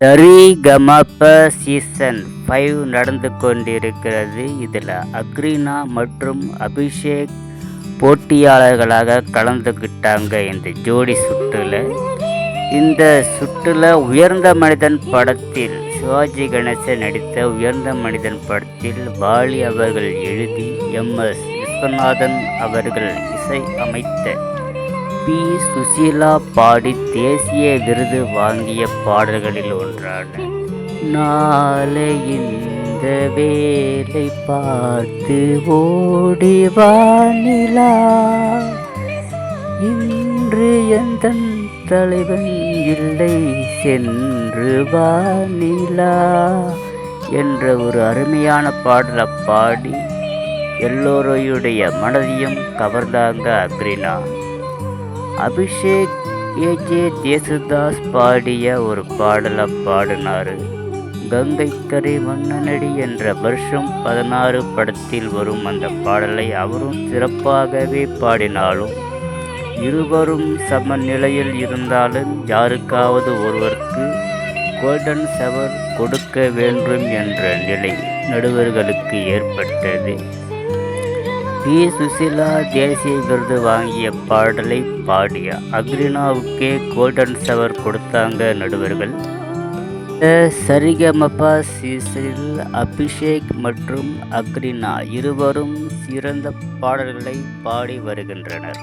சரிகமப season five நடந்து கொண்டிருக்கிறது. இதில் அக்ரீனா மற்றும் அபிஷேக் போட்டியாளர்களாக கலந்துக்கிட்டாங்க இந்த ஜோடி சுற்றுல. இந்த சுற்றுல உயர்ந்த மனிதன் படத்தில் சிவாஜி கணேசன் நடித்த உயர்ந்த மனிதன் படத்தில் பாலி அவர்கள் எழுதி எம் எஸ் விஸ்வநாதன் அவர்கள் இசை அமைத்த பி. சுசீலா பாடி தேசிய விருது வாங்கிய பாடல்களில் ஒன்றான நாளை இந்த வேலை பார்த்து ஓடி வானிலா இன்று எந்த தலைவன் இல்லை சென்று வானிலா என்ற ஒரு அருமையான பாடலை பாடி எல்லோருடைய மனதையும் கவர்ந்தாங்க அக்ரினா. அபிஷேக் ஏஜே தேசுதாஸ் பாடிய ஒரு பாடலை பாடினார். கங்கைக்கரை மன்னனடி என்ற வருஷம் பதினாறு படத்தில் வரும் அந்த பாடலை அவரும் சிறப்பாகவே பாடினாலும் இருவரும் சமநிலையில் இருந்தாலும் யாருக்காவது ஒருவருக்கு கோல்டன் செவர் கொடுக்க வேண்டும் என்ற நிலை நடுவர்களுக்கு ஏற்பட்டது. பி சுசிலா தேசிய விருது வாங்கிய பாடலை பாடிய அக்ரினாவுக்கே கோல்டன் ஷவர் கொடுத்தாங்க நடுவர்கள். சரிகமபா சீசனில் அபிஷேக் மற்றும் அக்ரினா இருவரும் சிறந்த பாடல்களை பாடி வருகின்றனர்.